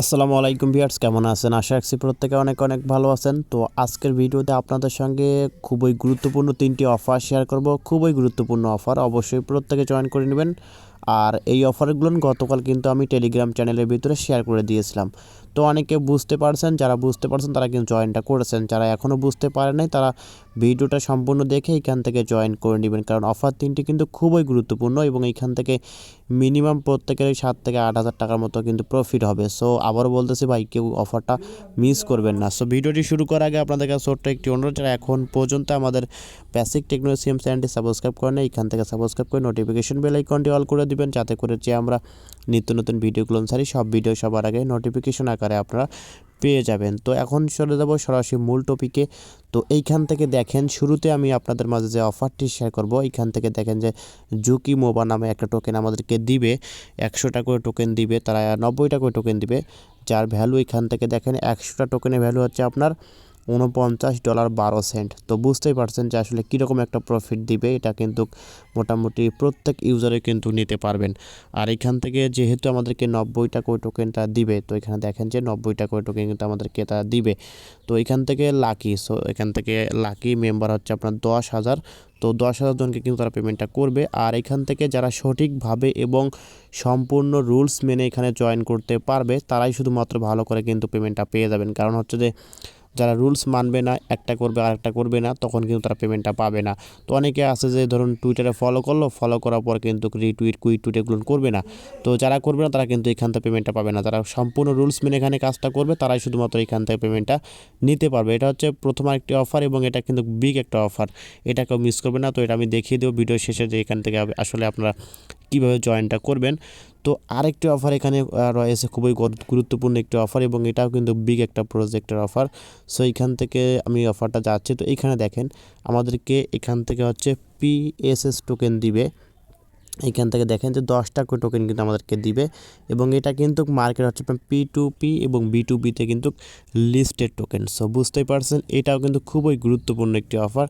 আসসালামু আলাইকুম ভিয়ার্স কেমন আছেন? আশা রাখছি প্রত্যেকে অনেক অনেক ভালো আছেন। তো আজকের ভিডিওতে আপনাদের সঙ্গে খুবই গুরুত্বপূর্ণ তিনটি অফার শেয়ার করব। খুবই গুরুত্বপূর্ণ অফার, অবশ্যই প্রত্যেকে জয়েন করে নেবেন। আর এই অফারগুলো গতকাল কিন্তু আমি টেলিগ্রাম চ্যানেলের ভিতরে শেয়ার করে দিয়েছিলাম। তো অনেকে বুঝতে পারছেন, যারা বুঝতে পারছেন তারা কিন্তু জয়েনটা করেছেন। যারা এখনও বুঝতে পারে নাই, তারা ভিডিওটা সম্পূর্ণ দেখে এখান থেকে জয়েন করে নেবেন। কারণ অফার তিনটি কিন্তু খুবই গুরুত্বপূর্ণ এবং এইখান থেকে মিনিমাম প্রত্যেকের সাত থেকে আট হাজার টাকার মতো কিন্তু প্রফিট হবে। সো আবারও বলতেছি ভাই, কেউ অফারটা মিস করবেন না। সো ভিডিওটি শুরু করার আগে আপনাদের কাছে ছোট্ট একটি অনুরোধ, যারা এখন পর্যন্ত আমাদের বেসিক টেকনোলজি সিএম চ্যানেলটি সাবস্ক্রাইব করেন এইখান থেকে সাবস্ক্রাইব করে নোটিফিকেশন বেল আইকনটি অল করে দিবেন, যাতে করে যে আমরা নিত্য নতুন ভিডিওগুলো ছাড়ি সব ভিডিও সবার আগে নোটিফিকেশন আকারে আপনারা পেয়ে যাবেন। তো এখন চলে যাব সরাসরি মূল টপিকে তো এইখান থেকে দেখেন, শুরুতে আমি আপনাদের মাঝে যে অফারটি শেয়ার করব, এইখান থেকে দেখেন যে জুকি মোবা নামে একটা টোকেন আমাদেরকে দিবে। একশোটা করে টোকেন দিবে, তারা নব্বইটা করে টোকেন দিবে। যার ভ্যালু এখান থেকে দেখেন, একশোটা টোকেনের ভ্যালু হচ্ছে আপনার উনপঞ্চাশ ডলার বারো সেন্ট। তো বুঝতেই পারছেন যে আসলে কীরকম একটা প্রফিট দিবে, এটা কিন্তু মোটামুটি প্রত্যেক ইউজারে কিন্তু নিতে পারবেন। আর এখান থেকে যেহেতু আমাদেরকে নব্বইটা করে টোকেনটা দিবে, তো এখানে দেখেন যে নব্বইটা করে টোকেন কিন্তু আমাদেরকে তা দিবে। তো এখান থেকে লাকি সো এখান থেকে লাকি মেম্বার হচ্ছে আপনার দশ হাজার। তো দশ হাজার জনকে কিন্তু তারা পেমেন্টটা করবে। আর এখান থেকে যারা সঠিকভাবে এবং সম্পূর্ণ রুলস মেনে এখানে জয়েন করতে পারবে, তারাই শুধুমাত্র ভালো করে কিন্তু পেমেন্টটা পেয়ে যাবেন। কারণ হচ্ছে যে যারা রুলস মানবে না, একটা করবে আর একটা করবে না, তখন কিন্তু তারা পেমেন্টটা পাবে না। তো অনেকে আছে যে ধরুন টুইটারে ফলো করল ফলো করার পর কিন্তু রিটুইট কুইট টুইট এগুলো করবে না। তো যারা করবে না, তারা কিন্তু এখান থেকে পেমেন্টটা পাবে না। যারা সম্পূর্ণ রুলস মেনে এখানে কাজটা করবে, তারাই শুধুমাত্র এখান থেকে পেমেন্টটা নিতে পারবে। এটা হচ্ছে প্রথম একটি অফার এবং এটা কিন্তু বিগ একটা অফার এটা কেউ মিস করবে না। তো এটা আমি দেখিয়ে দেবো। ভিডিও শেষে যে এখান থেকে আসলে আপনারা কীভাবে জয়েনটা করবেন। তো আরেকটি অফার এখানে রয়েছে, খুবই গুরুত্বপূর্ণ একটি অফার এবং এটাও কিন্তু বিগ একটা প্রজেক্টের অফার সো এখান থেকে আমি অফারটা যাচ্ছি। তো এখানে দেখেন, আমাদেরকে এখান থেকে হচ্ছে পিএসএস টোকেন দিবে। এখান থেকে দেখেন যে দশটা করে টোকেন কিন্তু আমাদেরকে দিবে এবং এটা কিন্তু মার্কেট হচ্ছে পি টু পি এবং বি টু বিতে কিন্তু লিস্টেড টোকেন সো বুঝতেই পারছেন, এটাও কিন্তু খুবই গুরুত্বপূর্ণ একটি অফার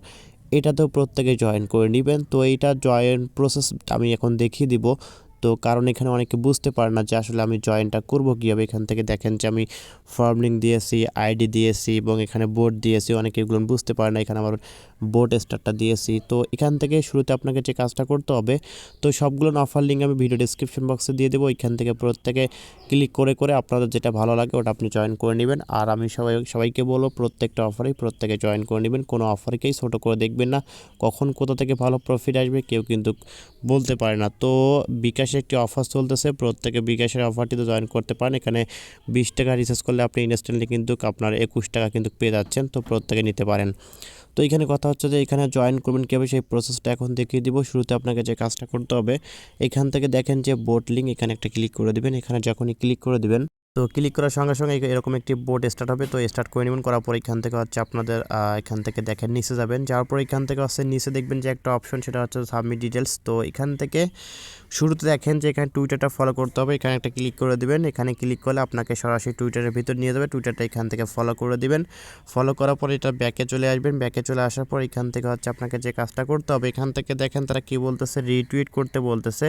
এটাতেও প্রত্যেকে জয়েন করে নেবেন। তো এইটা জয়েন প্রসেস আমি এখন দেখিয়ে দিব। তো কারণ এখানে অনেকে বুঝতে পারে না যে আসলে আমি জয়েনটা করব কীভাবে। এখান থেকে দেখেন যে আমি ফর্ম লিঙ্ক দিয়েছি আইডি দিয়েছি এবং এখানে বোর্ড দিয়েছি, অনেকে এগুলো বুঝতে পারে না। এখানে আমার বোর্ড স্টারটা দিয়েছি। তো এখান থেকে শুরুতে আপনাকে যে কাজটা করতে হবে, তো সবগুলো অফার লিঙ্ক আমি ভিডিও ডিসক্রিপশন বক্সে দিয়ে দেবো। এখান থেকে প্রত্যেকে ক্লিক করে করে আপনাদের যেটা ভালো লাগে ওটা আপনি জয়েন করে নেবেন। আর আমি সবাই, সবাইকে বলব, প্রত্যেকটা অফারেই প্রত্যেকে জয়েন করে নেবেন। কোনো অফারকেই ছোটো করে দেখবেন না। কখন কোথা থেকে ভালো প্রফিট আসবে কেউ কিন্তু বলতে পারে না। তো বিকাশে একটি অফার চলতেছে, প্রত্যেকে বিকাশের অফারটিতে জয়েন করতে পারেন। এখানে বিশ টাকা রিচার্জ করলে আপনি ইনস্ট্যান্টলি কিন্তু আপনার একুশ টাকা কিন্তু পেয়ে যাচ্ছেন। তো প্রত্যেকে নিতে পারেন। তো এখানে কথা হচ্ছে যে এখানে জয়েন করবেন কীভাবে সেই প্রসেসটা এখন দেখিয়ে দিব। শুরুতে আপনাকে যে কাজটা করতে হবে, এখান থেকে দেখেন যে বোট লিঙ্ক এখানে একটা ক্লিক করে দেবেন। এখানে যখনই ক্লিক করে দিবেন তো ক্লিক করার সঙ্গে সঙ্গে এরকম একটি বোর্ড স্টার্ট হবে। তো স্টার্ট করে নেবেন, করার পর এখান থেকে হচ্ছে আপনাদের এখান থেকে দেখেন নিচে যাবেন। যাওয়ার পর এখান থেকে হচ্ছে নিচে দেখবেন যে একটা অপশন সেটা হচ্ছে সাবমিট ডিটেলস তো এখান থেকে শুরুতে দেখেন যে এখানে টুইটারটা ফলো করতে হবে। এখানে একটা ক্লিক করে দেবেন। এখানে ক্লিক করলে আপনাকে সরাসরি টুইটারের ভিতর নিয়ে যাবে। টুইটারটা এখান থেকে ফলো করে দিবেন। ফলো করার পর এটা ব্যাকে চলে আসবেন। ব্যাকে চলে আসার পর এখান থেকে হচ্ছে আপনাকে যে কাজটা করতে হবে, এখান থেকে দেখেন তারা কি বলতেছে? রিটুইট করতে বলতেছে।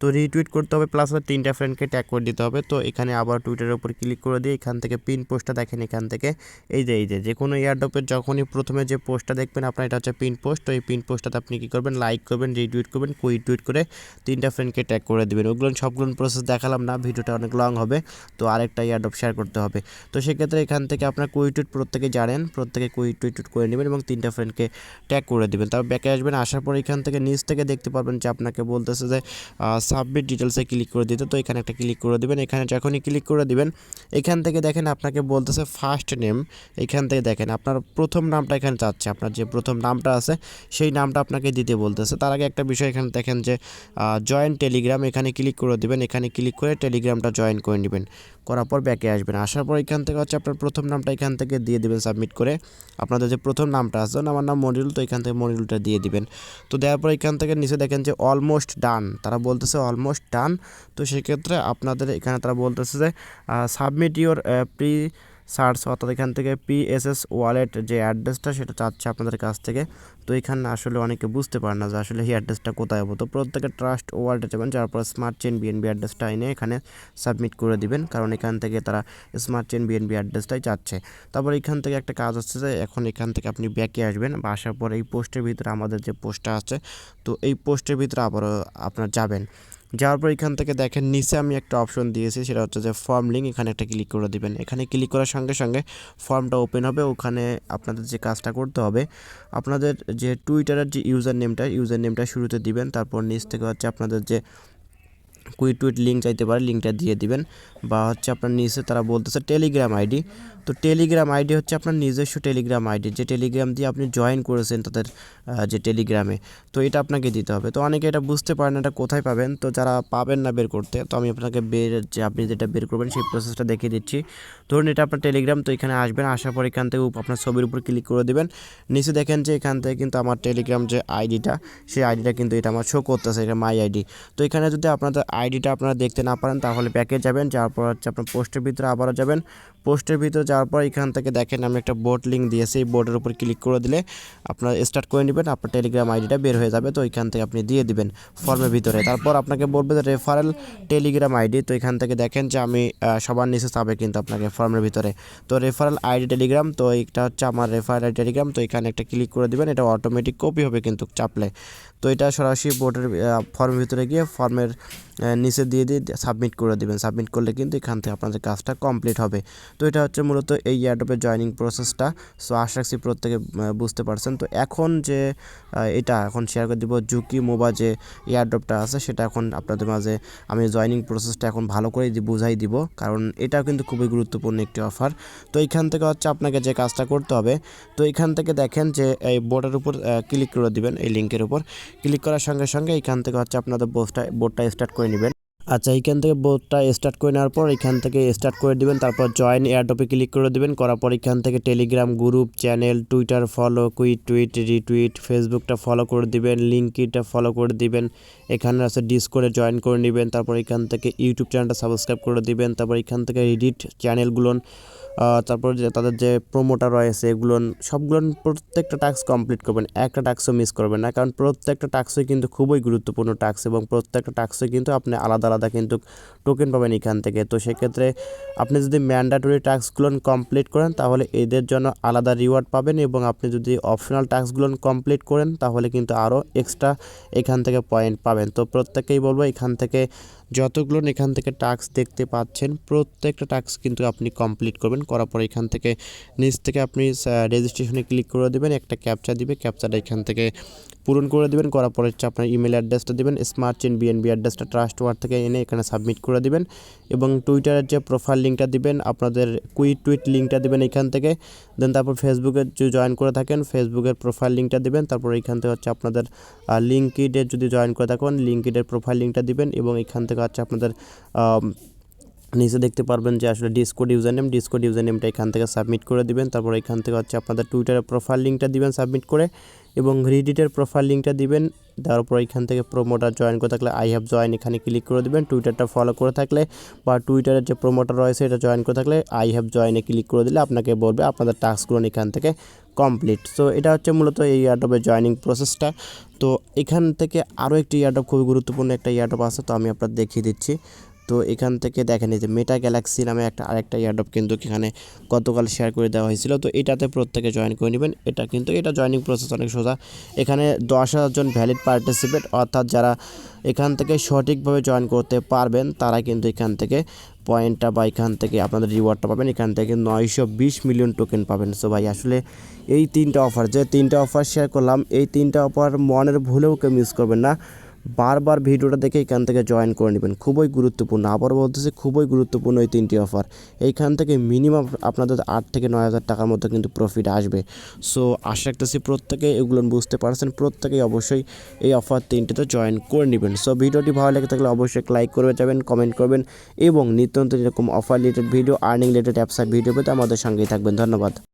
তো রিটুইট করতে হবে প্লাস তিনটা ফ্রেন্ডকে ট্যাগ করে দিতে হবে। তো এখানে আবার টুইটারের উপর ক্লিক করে দিয়ে এখান থেকে পিন পোস্টটা দেখেন এখান থেকে। এই যে এই যে যে কোনো এয়ারডপের যখনই প্রথমে যে পোস্টটা দেখবেন আপনার এটা হচ্ছে পিন পোস্ট। তো এই পিন পোস্টটাতে আপনি কী করবেন? লাইক করবেন, রিটুইট করবেন, কুইট টুইট করে তিনটা ফ্রেন্ডকে ট্যাগ করে দেবেন। ওগুলো সবগুলো প্রসেস দেখালাম না, ভিডিওটা অনেক লং হবে। তো আরেকটা এয়ারডপ শেয়ার করতে হবে। তো সেক্ষেত্রে এখান থেকে আপনার কুইট টুইট প্রত্যেকে জানেন, প্রত্যেকে কুইট টুইট টুইট করে নেবেন এবং তিনটা ফ্রেন্ডকে ট্যাগ করে দেবেন। তারপর ব্যাকে আসবেন, আসার পর এখান থেকে নিচ থেকে দেখতে পারবেন যে আপনাকে বলতেছে যে সাবমিট ডিটেলসে ক্লিক করে দিতে। তো এখানে একটা ক্লিক করে দেবেন। এখানে যখনই ক্লিক করে দিবেন। এখান থেকে দেখেন আপনাকে বলতেছে ফার্স্ট নেম এখান থেকে দেখেন আপনার প্রথম নামটা এখানে চাচ্ছে আপনার যে প্রথম নামটা আছে, সেই নামটা আপনাকে দিতে বলতেছে। তার আগে একটা বিষয় এখানে দেখেন যে জয়েন্ট টেলিগ্রাম এখানে ক্লিক করে দেবেন। এখানে ক্লিক করে টেলিগ্রামটা জয়েন করে নেবেন। করার পর ব্যাকে আসবেন। আসার পর এখান থেকে হচ্ছে আপনার প্রথম নামটা এখান থেকে দিয়ে দেবেন সাবমিট করে। আপনাদের যে প্রথম নামটা আছে আমার নাম মনিরুল, তো এখান থেকে মনিরুলটা দিয়ে দিবেন। তো দেওয়ার পর এখান থেকে নিচে দেখেন যে অলমোস্ট ডান তারা বলতেছে অলমোস্ট ডান তো সেক্ষেত্রে আপনাদের এখানে তারা বলতেছে যে সাবমিট ইউর প্রি সার্চ অর্থাৎ এখান থেকে পিএসএস ওয়ালেট যে অ্যাড্রেসটা সেটা চাচ্ছে আপনাদের কাছ থেকে। তো এখানে আসলে অনেকে বুঝতে পারে না যে আসলে এই অ্যাড্রেসটা কোথায় হব তো প্রত্যেকে ট্রাস্ট ওয়ালেটে যাবেন, যার পর স্মার্ট চেন বিএনবি অ্যাড্রেসটা এনে এখানে সাবমিট করে দিবেন। কারণ এখান থেকে তারা স্মার্ট চেন বিএনবি অ্যাড্রেসটাই চাচ্ছে। তারপর এখান থেকে একটা কাজ হচ্ছে যে, এখন এখান থেকে আপনি ব্যাকে আসবেন। বা আসার পর এই পোস্টের ভিতরে আমাদের যে পোস্টটা আছে, তো এই পোস্টের ভিতরে আবারও আপনার যাবেন। যাওয়ার পর এখান থেকে দেখেন নিচে আমি একটা অপশন দিয়েছি, সেটা হচ্ছে যে ফর্ম লিঙ্ক এখানে একটা ক্লিক করে দেবেন। এখানে ক্লিক করার সঙ্গে সঙ্গে ফর্মটা ওপেন হবে, ওখানে আপনাদের যে কাজটা করতে হবে, আপনাদের যে টুইটারের যে ইউজার নেমটা ইউজার নেমটা শুরুতে দিবেন, তারপর নিচ থেকে হচ্ছে আপনাদের যে কুইট টুইট লিঙ্ক চাইতে পারে, লিঙ্কটা দিয়ে দিবেন। বা হচ্ছে আপনার নিচে তারা বলতেছে টেলিগ্রাম আইডি। তো টেলিগ্রাম আইডি হচ্ছে আপনার নিজস্ব টেলিগ্রাম আইডি, যে টেলিগ্রাম দিয়ে আপনি জয়েন করেছেন তাদের যে টেলিগ্রামে। তো এটা আপনাকে দিতে হবে। তো অনেকে এটা বুঝতে পারেন এটা কোথায় পাবেন। তো যারা পাবেন না বের করতে, তো আমি আপনাকে বের, যে আপনি যেটা বের করবেন সেই প্রসেসটা দেখিয়ে দিচ্ছি। ধরুন এটা আপনার টেলিগ্রাম, তো এখানে আসবেন, আসার পর এখান থেকে আপনার ছবির উপর ক্লিক করে দেবেন। নিচে দেখেন যে এখান থেকে কিন্তু আমার টেলিগ্রাম যে আইডিটা, সেই আইডিটা কিন্তু এটা আমার শো করতেছে, এটা মাই আইডি। তো এখানে যদি আপনাদের আইডিটা আপনারা দেখতে না পারেন, তাহলে ব্যাকে যাবেন, যাওয়ার পর হচ্ছে আপনার পোস্টের ভিতরে আবারও যাবেন। পোস্টের ভিতরে যাওয়ার পর এখান থেকে দেখেন আমি একটা বোর্ড লিঙ্ক দিয়েছি, এই বোর্ডের উপর ক্লিক করে দিলে আপনার স্টার্ট করে নেবেন, আপনার টেলিগ্রাম আইডিটা বের হয়ে যাবে, তো এখান থেকে আপনি দিয়ে দিবেন ফর্মের ভিতরে। তারপর আপনাকে বলবে যে রেফারেল টেলিগ্রাম আইডি, তো এখান থেকে দেখেন যে আমি সবার নিচে চাবে কিন্তু আপনাকে ফর্মের ভিতরে। তো রেফারেল আইডি টেলিগ্রাম তো এইটা হচ্ছে আমার রেফারেল টেলিগ্রাম তো এখানে একটা ক্লিক করে দিবেন, এটা অটোমেটিক কপি হবে কিন্তু চাপলে। তো এটা সরাসরি বোর্ডের ফর্মের ভিতরে গিয়ে ফর্মের নিচে দিয়ে দিয়ে সাবমিট করে দিবেন। সাবমিট করলে কিন্তু এখান থেকে আপনাদের কাজটা কমপ্লিট হবে। তো এটা হচ্ছে মূলত এই অ্যাডপের জয়নিং প্রসেসটা সো আশা রাখছি প্রত্যেকে বুঝতে পারছেন। তো এখন যে এটা এখন শেয়ার করে দিব জুকি মোবা যে এয়ারড্রপটা আছে, সেটা এখন আপনাদের মাঝে আমি জয়নিং প্রসেসটা এখন ভালো করে বুঝাই দিব। কারণ এটাও কিন্তু খুবই গুরুত্বপূর্ণ একটি অফার তো এখান থেকে হচ্ছে আপনাকে যে কাজটা করতে হবে, তো এখান থেকে দেখেন যে, এই বোর্ডের উপর ক্লিক করে দিবেন এই লিঙ্কের উপর। ক্লিক করার সঙ্গে সঙ্গে এখান থেকে হচ্ছে আপনাদের বোর্ডটা বোর্ডটা স্টার্ট করে আচ্ছা এইখান থেকে বোর্ডটা স্টার্ট করে নেওয়ার পর এখান থেকে স্টার্ট করে দিবেন, তারপর জয়েন এয়ারডপে ক্লিক করে দিবেন, করার পর এখান থেকে Telegram group channel Twitter follow quit tweet retweet ফেসবুকটা ফলো করে দিবেন লিঙ্কিটা ফলো করে দিবেন, এখানে আছে ডিসকোডে জয়েন করে নেবেন, তারপর এখান থেকে ইউটিউব চ্যানেলটা সাবস্ক্রাইব করে দিবেন, তারপর এখান থেকে রিডিট চ্যানেলগুলো তারপর যে তাদের যে প্রোমোটার রয়েছে এগুলো, সবগুলো প্রত্যেকটা টাস্ক কমপ্লিট করবেন, একটা টাস্কও মিস করবেন না, কারণ প্রত্যেকটা টাস্কই কিন্তু খুবই গুরুত্বপূর্ণ টাস্ক এবং প্রত্যেকটা টাস্কে কিন্তু আপনি আলাদা আলাদা কিন্তু টোকেন পাবেন এখান থেকে। তো সেক্ষেত্রে আপনি যদি ম্যান্ডাটরি টাস্কগুলো কমপ্লিট করেন, তাহলে এদের জন্য আলাদা রিওয়ার্ড পাবেন এবং আপনি যদি অপশনাল টাস্কগুলো কমপ্লিট করেন, তাহলে কিন্তু আরও এক্সট্রা এখান থেকে পয়েন্ট পাবেন। তো প্রত্যেকেই বলব এখান থেকে যতগুলো এখান থেকে টাস্ক দেখতে পাচ্ছেন, প্রত্যেকটা টাস্ক কিন্তু আপনি কমপ্লিট করবেন। করার পর এখান থেকে নিচ থেকে আপনি রেজিস্ট্রেশনে ক্লিক করে দেবেন, একটা ক্যাপচা দিবে ক্যাপচাটা এখান থেকে পূরণ করে দেবেন। করার পরে হচ্ছে আপনার ইমেল অ্যাড্রেসটা দেবেন স্মার্ট চেন বিএনবি অ্যাড্রেসটা ট্রাস্ট ওয়ার্ড থেকে এনে এখানে সাবমিট করে দিবেন। এবং টুইটারের যে প্রোফাইল লিঙ্কটা দিবেন, আপনাদের কুইট টুইট লিঙ্কটা দিবেন এখান থেকে। দেন তারপর ফেসবুকে যদি জয়েন করে থাকেন ফেসবুকের প্রোফাইল লিঙ্কটা দেবেন, তারপর এখান থেকে হচ্ছে আপনাদের লিঙ্কিডের যদি জয়েন করে থাকেন লিঙ্কিডের প্রোফাইল লিঙ্কটা দিবেন এবং এখান থেকে হচ্ছে আপনাদের নিচে দেখতে পারবেন যে আসলে Discord user name Discord user নেমটা এখান থেকে সাবমিট করে দিবেন। তারপর এখান থেকে হচ্ছে আপনাদের টুইটারের প্রোফাইল লিঙ্কটা দিবেন সাবমিট করে। এবং রিডিটের প্রোফাইল লিঙ্কটা দিবেন। দেওয়ার পর এখান থেকে প্রোমোটার জয়েন করে থাকলে আই হ্যাভ জয়েন এখানে ক্লিক করে দিবেন। টুইটারটা ফলো করে থাকলে বা টুইটারের যে প্রোমোটার রয়েছে এটা জয়েন করে থাকলে আই হ্যাভ জয়েনে ক্লিক করে দিলে আপনাকে বলবে আপনাদের টাস্কগুলো এখান থেকে কমপ্লিট সো এটা হচ্ছে মূলত এই ইয়ারডপের জয়েনিং প্রসেসটা তো এখান থেকে আরও একটি ইয়ারডপ খুবই গুরুত্বপূর্ণ একটা ইয়ারডপ আছে, তো আমি আপনার দেখিয়ে দিচ্ছি। তো এখান থেকে দেখেন এই যে মেটা গ্যালাক্সি নামে একটা আরেকটা ইয়ারডপ কিন্তু এখানে গতকাল শেয়ার করে দেওয়া হয়েছিল। তো এটাতে প্রত্যেকে জয়েন করে নেবেন। এটা কিন্তু এটা জয়েনিং প্রসেস অনেক সোজা। এখানে দশ হাজার জন ভ্যালিড পার্টিসিপেট অর্থাৎ যারা এখান থেকে সঠিকভাবে জয়েন করতে পারবেন, তারা কিন্তু এখান থেকে পয়েন্টটা বা এখান থেকে আপনাদের রিওয়ার্ডটা পাবেন। এখান থেকে নয়শো বিশ মিলিয়ন টোকেন পাবেন। সো ভাই, আসলে এই তিনটা অফার যে তিনটা অফার শেয়ার করলাম, এই তিনটা অফার মনের ভুলেও কেউ মিস করবেন না। বারবার ভিডিওটা দেখে এখান থেকে জয়েন করে নেবেন। খুবই গুরুত্বপূর্ণ। আবার বলতেছি, খুবই গুরুত্বপূর্ণ এই তিনটি অফার এইখান থেকে মিনিমাম আপনাদের আট থেকে নয় হাজার টাকার মতো কিন্তু প্রফিট আসবে। সো আশা রাখতেছি প্রত্যেকে এগুলো বুঝতে পারছেন। প্রত্যেকেই অবশ্যই এই অফার তিনটিতে জয়েন করে নেবেন। সো ভিডিওটি ভালো লেগে থাকলে অবশ্যই লাইক করবে যাবেন কমেন্ট করবেন এবং নিত্য নতুন এরকম offer related video earning related app site video পেতে আমাদের সঙ্গেই থাকবেন। ধন্যবাদ।